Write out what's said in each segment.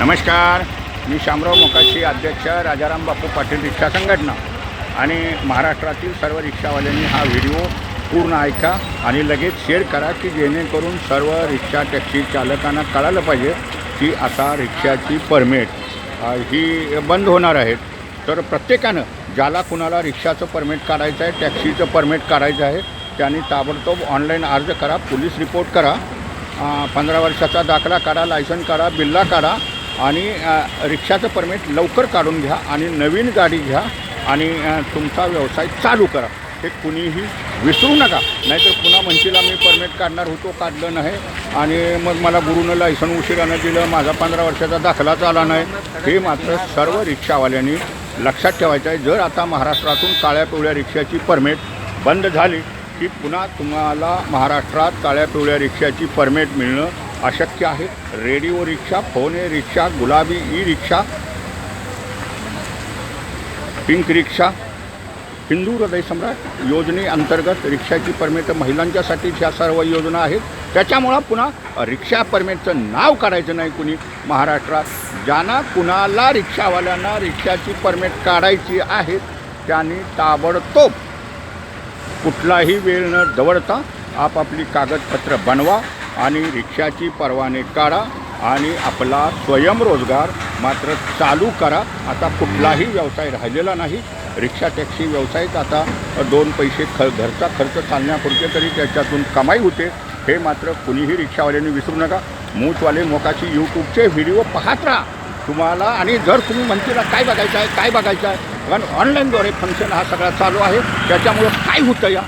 नमस्कार. मी शामराव मोकाशी अध्यक्ष राजाराम बापू पाटील रिक्षा संघटना. आणि महाराष्ट्रातील सर्व रिक्षावाल्यांनी हा व्हिडिओ पूर्ण ऐका आणि लगेच शेअर करा की जेणेकरून सर्व रिक्षा टॅक्सी चालकांना कळालं पाहिजे की आता रिक्षाची परमिट ही बंद होणार आहेत तर प्रत्येकानं ज्याला कुणाला रिक्षाचं परमिट काढायचं आहे टॅक्सीचं परमिट काढायचं आहे त्यांनी ताबडतोब ऑनलाईन अर्ज करा पोलीस रिपोर्ट करा. पंधरा वर्षाचा दाखला काढा लायसन काढा बिल्ला काढा. आणि रिक्षाचं परमिट लवकर काढून घ्या आणि नवीन गाडी घ्या आणि तुमचा व्यवसाय चालू करा. हे कुणीही विसरू नका. नाहीतर पुन्हा म्हणशीला मी परमिट काढणार होतो काढलं नाही. आणि मग मला गुरुनं लायसन उशिरानं दिलं माझा पंधरा वर्षाचा दाखलाच आला नाही. हे मात्र सर्व रिक्षावाल्यांनी लक्षात ठेवायचं आहे. जर आता महाराष्ट्रातून काळ्या पिवळ्या रिक्षाची परमिट बंद झाली की पुन्हा तुम्हाला महाराष्ट्रात काळ्या पिवळ्या रिक्षाची परमिट मिळणं अशक्य आहे. रेडिओ रिक्षा फोने रिक्षा गुलाबी ई रिक्षा पिंक रिक्षा हिंदू हृदय सम्राट योजनेअंतर्गत रिक्षाची परमिट महिलांच्यासाठीच ह्या सर्व योजना आहेत. त्याच्यामुळं पुन्हा रिक्षा परमिटचं नाव काढायचं नाही कुणी. महाराष्ट्रात ज्यांना कुणाला रिक्षावाल्यांना रिक्षाची परमिट काढायची आहे त्यांनी ताबडतोब कुठलाही वेळ न दवडता आपापली कागदपत्र बनवा. आणि रिक्षाची परवाने काढा आणि आपला स्वयंरोजगार मात्र चालू करा. आता कुठलाही व्यवसाय राहिलेला नाही. रिक्षा टॅक्सी व्यवसायच आता दोन पैसे ख घरचा खर्च चालण्यापुरते तरी त्याच्यातून कमाई होते. हे मात्र कुणीही रिक्षावाल्यांनी विसरू नका. मूठवाले मोकाची यूट्यूबचे व्हिडिओ पाहत राहा. तुम्हाला आणि जर तुम्ही म्हणतील काय बघायचं आहे? काय बघायचं आहे? कारण ऑनलाईनद्वारे फंक्शन हा सगळा चालू आहे. त्याच्यामुळं काय होतं या?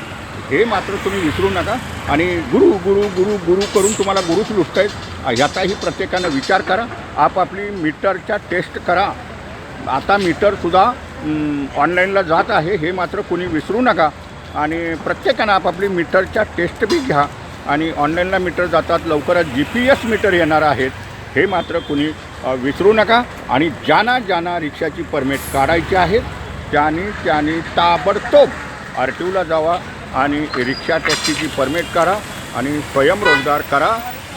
हे मात्र तुम्ही विसरू नका. आणि गुरु गुरु गुरु गुरु करून तुम्हाला गुरुच लुटतायत. याचाही प्रत्येकानं विचार करा. आपापली मीटरच्या टेस्ट करा. आता मीटरसुद्धा ऑनलाईनला जात आहे. हे मात्र कुणी विसरू नका. आणि प्रत्येकानं आपापली मीटरच्या टेस्ट बी घ्या. आणि ऑनलाईनला मीटर जातात. लवकरच जी पी एस मीटर येणार आहेत. हे मात्र कुणी विसरू नका. आणि ज्यांना ज्यांना रिक्षाची परमिट काढायची आहेत त्याने त्याने ताबडतोब आर टी ओला जावा. आणि रिक्षा टॅक्सीची परमिट करा आणि स्वयंरोजगार करा.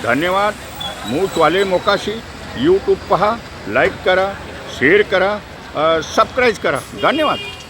धन्यवाद. मूठवाले मोकाशी. यूट्यूब पहा. लाईक करा. शेअर करा. सबस्क्राईब करा. धन्यवाद.